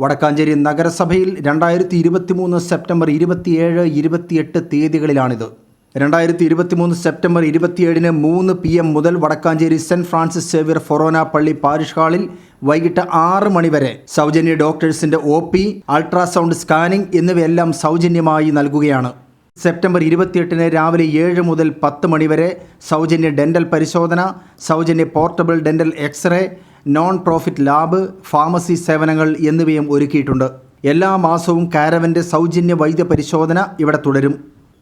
വടക്കാഞ്ചേരി നഗരസഭയിൽ രണ്ടായിരത്തി ഇരുപത്തിമൂന്ന് സെപ്റ്റംബർ ഇരുപത്തിയേഴ് ഇരുപത്തിയെട്ട് തീയതികളിലാണിത്. രണ്ടായിരത്തി ഇരുപത്തിമൂന്ന് സെപ്റ്റംബർ ഇരുപത്തിയേഴിന് മൂന്ന് പി എം മുതൽ വടക്കാഞ്ചേരി സെന്റ് ഫ്രാൻസിസ് സേവ്യർ ഫൊറോന പള്ളി പാരിഷ് ഹാളിൽ വൈകിട്ട് ആറ് മണിവരെ സൗജന്യ ഡോക്ടേഴ്സിന്റെ ഒ പി അൾട്രാസൗണ്ട് സ്കാനിംഗ് എന്നിവയെല്ലാം സൗജന്യമായി നൽകുകയാണ്. സെപ്റ്റംബർ ഇരുപത്തിയെട്ടിന് രാവിലെ ഏഴ് മുതൽ പത്ത് മണിവരെ സൗജന്യ ഡെന്റൽ പരിശോധന സൗജന്യ portable dental x-ray non profit lab pharmacy സേവനങ്ങൾ എന്നിവയും ഒരുക്കിയിട്ടുണ്ട്. എല്ലാ മാസവും കാരവന്റെ സൗജന്യ വൈദ്യ പരിശോധന ഇവിടെ തുടരും.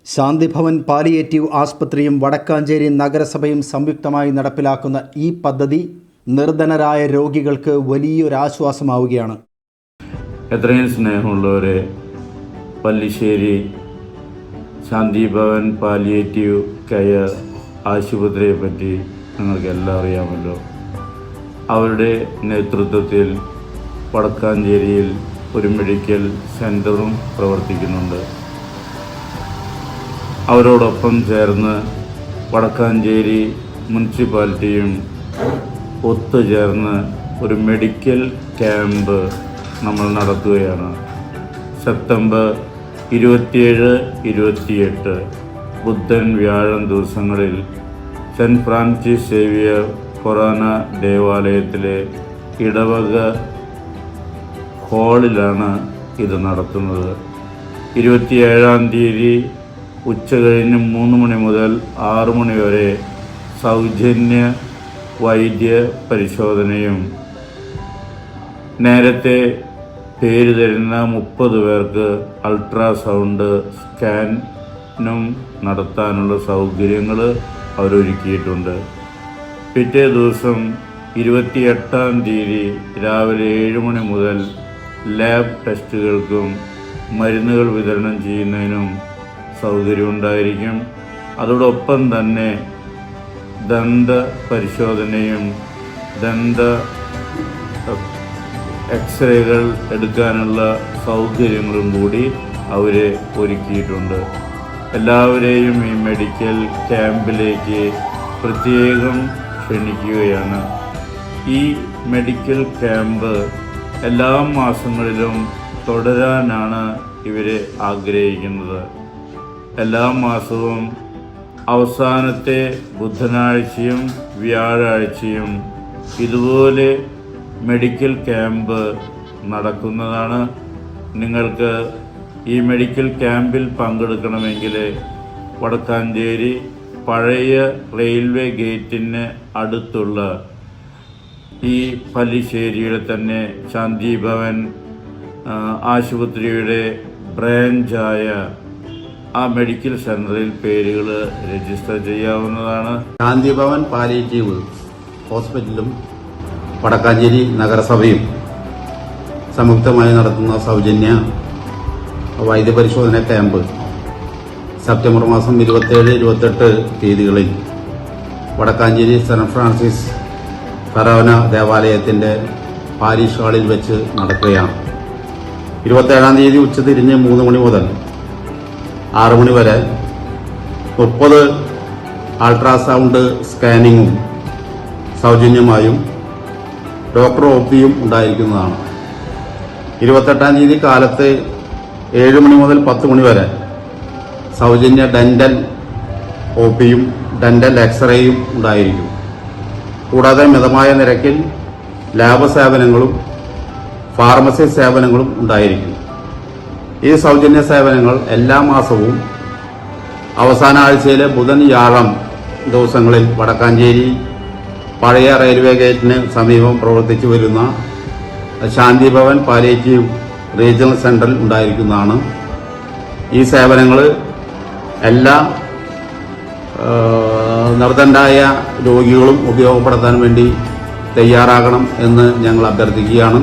ശാന്തിഭവൻ പാലിയേറ്റീവ് ആസ്പത്രിയും വടക്കാഞ്ചേരി നഗരസഭയും സംയുക്തമായി നടപ്പിലാക്കുന്ന ഈ പദ്ധതി നിർധനരായ രോഗികൾക്ക് വലിയൊരാശ്വാസമാവുകയാണ്. എത്രയും സ്നേഹമുള്ളവരെ പല്ലിശ്ശേരി ശാന്തിഭവൻ പാലിയേറ്റീവ് കെയർ ആശുപത്രിയെ പറ്റി നിങ്ങൾക്ക് എല്ലാം അറിയാമല്ലോ. അവരുടെ നേതൃത്വത്തിൽ വടക്കാഞ്ചേരിയിൽ ഒരു മെഡിക്കൽ സെന്ററും പ്രവർത്തിക്കുന്നുണ്ട്. അവരോടൊപ്പം ചേർന്ന് വടക്കാഞ്ചേരി മുനിസിപ്പാലിറ്റിയും ഒത്തുചേർന്ന് ഒരു മെഡിക്കൽ ക്യാമ്പ് നമ്മൾ നടത്തുകയാണ്. സെപ്റ്റംബർ ഇരുപത്തിയേഴ് ഇരുപത്തിയെട്ട് ബുധൻ വ്യാഴം ദിവസങ്ങളിൽ സെന്റ് ഫ്രാൻസിസ് സേവിയർ കൊറോന ദേവാലയത്തിലെ ഇടവക ഹാളിലാണ് ഇത് നടത്തുന്നത്. ഇരുപത്തിയേഴാം തീയതി ഉച്ച കഴിഞ്ഞ് മൂന്ന് മണി മുതൽ ആറു മണി വരെ സൗജന്യ വൈദ്യ പരിശോധനയും നേരത്തെ പേര് തരുന്ന മുപ്പത് പേർക്ക് അൾട്രാസൗണ്ട് സ്കാനും നടത്താനുള്ള സൗകര്യങ്ങൾ അവരൊരുക്കിയിട്ടുണ്ട്. പിറ്റേ ദിവസം ഇരുപത്തിയെട്ടാം തീയതി രാവിലെ ഏഴ് മണി മുതൽ ലാബ് ടെസ്റ്റുകൾക്കും മരുന്നുകൾ വിതരണം ചെയ്യുന്നതിനും സൗകര്യമുണ്ടായിരിക്കും അതോടൊപ്പം തന്നെ ദന്ത പരിശോധനയും ദന്ത എക്സ്റേകൾ എടുക്കാനുള്ള സൗകര്യങ്ങളും കൂടി അവർ ഒരുക്കിയിട്ടുണ്ട്. എല്ലാവരെയും ഈ മെഡിക്കൽ ക്യാമ്പിലേക്ക് പ്രത്യേകം ക്ഷണിക്കുകയാണ്. ഈ മെഡിക്കൽ ക്യാമ്പ് എല്ലാ മാസങ്ങളിലും തുടരാനാണ് ഇവരെ ആഗ്രഹിക്കുന്നത്. എല്ലാ മാസവും അവസാനത്തെ ബുധനാഴ്ചയും വ്യാഴാഴ്ചയും ഇതുപോലെ മെഡിക്കൽ ക്യാമ്പ് നടക്കുന്നതാണ്. നിങ്ങൾക്ക് ഈ മെഡിക്കൽ ക്യാമ്പിൽ പങ്കെടുക്കണമെങ്കിൽ വടക്കാഞ്ചേരി പഴയ റെയിൽവേ ഗേറ്റിന് അടുത്തുള്ള ഈ പല്ലിശ്ശേരിയുടെ തന്നെ ശാന്തി ഭവൻ ആ, ആശുപത്രിയുടെ ബ്രാഞ്ചായ ആ മെഡിക്കൽ സെന്ററിൽ പേരുകൾ രജിസ്റ്റർ ചെയ്യാവുന്നതാണ്. ശാന്തിഭവൻ പാലിയേറ്റീവ് ഹോസ്പിറ്റലും വടക്കാഞ്ചേരി നഗരസഭയും സംയുക്തമായി നടത്തുന്ന സൗജന്യ വൈദ്യപരിശോധന ക്യാമ്പ് സെപ്റ്റംബർ മാസം ഇരുപത്തേഴ് ഇരുപത്തെട്ട് തീയതികളിൽ വടക്കാഞ്ചേരി സെന്റ് ഫ്രാൻസിസ് ഫറോന ദേവാലയത്തിന്റെ പാരീഷ് ഹാളിൽ വെച്ച് നടക്കുകയാണ്. ഇരുപത്തേഴാം തീയതി ഉച്ചതിരിഞ്ഞ് മൂന്ന് മണി മുതൽ ആറ് മണി വരെ മുപ്പത് അൾട്രാസൗണ്ട് സ്കാനിങ്ങും സൗജന്യമായും ഡോക്ടർ ഒ പിയും ഉണ്ടായിരിക്കുന്നതാണ്. ഇരുപത്തെട്ടാം തീയതി കാലത്ത് ഏഴ് മണി മുതൽ പത്ത് മണി വരെ സൗജന്യ ഡെന്റൽ ഒ പിയും ഡെന്റൽ എക്സ്റേയും ഉണ്ടായിരിക്കും. കൂടാതെ മിതമായ നിരക്കിൽ ലാബ് സേവനങ്ങളും ഫാർമസി സേവനങ്ങളും ഉണ്ടായിരിക്കും. ഈ സൗജന്യ സേവനങ്ങൾ എല്ലാ മാസവും അവസാന ആഴ്ചയിലെ ബുധൻ വ്യാഴം ദിവസങ്ങളിൽ വടക്കാഞ്ചേരി പഴയ റെയിൽവേ ഗേറ്റിന് സമീപം പ്രവർത്തിച്ചു വരുന്ന ശാന്തിഭവൻ പാലിയേറ്റീവ് റീജിയണൽ സെന്ററിൽ ഉണ്ടായിരിക്കുന്നതാണ്. ഈ സേവനങ്ങൾ എല്ലാ നിർദ്ധനായ രോഗികളും ഉപയോഗപ്പെടുത്താൻ വേണ്ടി തയ്യാറാകണം എന്ന് ഞങ്ങൾ അഭ്യർത്ഥിക്കുകയാണ്.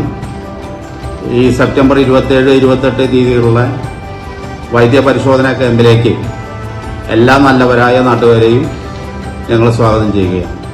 ഈ സെപ്റ്റംബർ ഇരുപത്തേഴ് ഇരുപത്തെട്ട് തീയതികളുള്ള വൈദ്യപരിശോധനാ ക്യാമ്പിലേക്ക് എല്ലാ നല്ലവരായ നാട്ടുകാരെയും ഞങ്ങൾ സ്വാഗതം ചെയ്യുകയാണ്.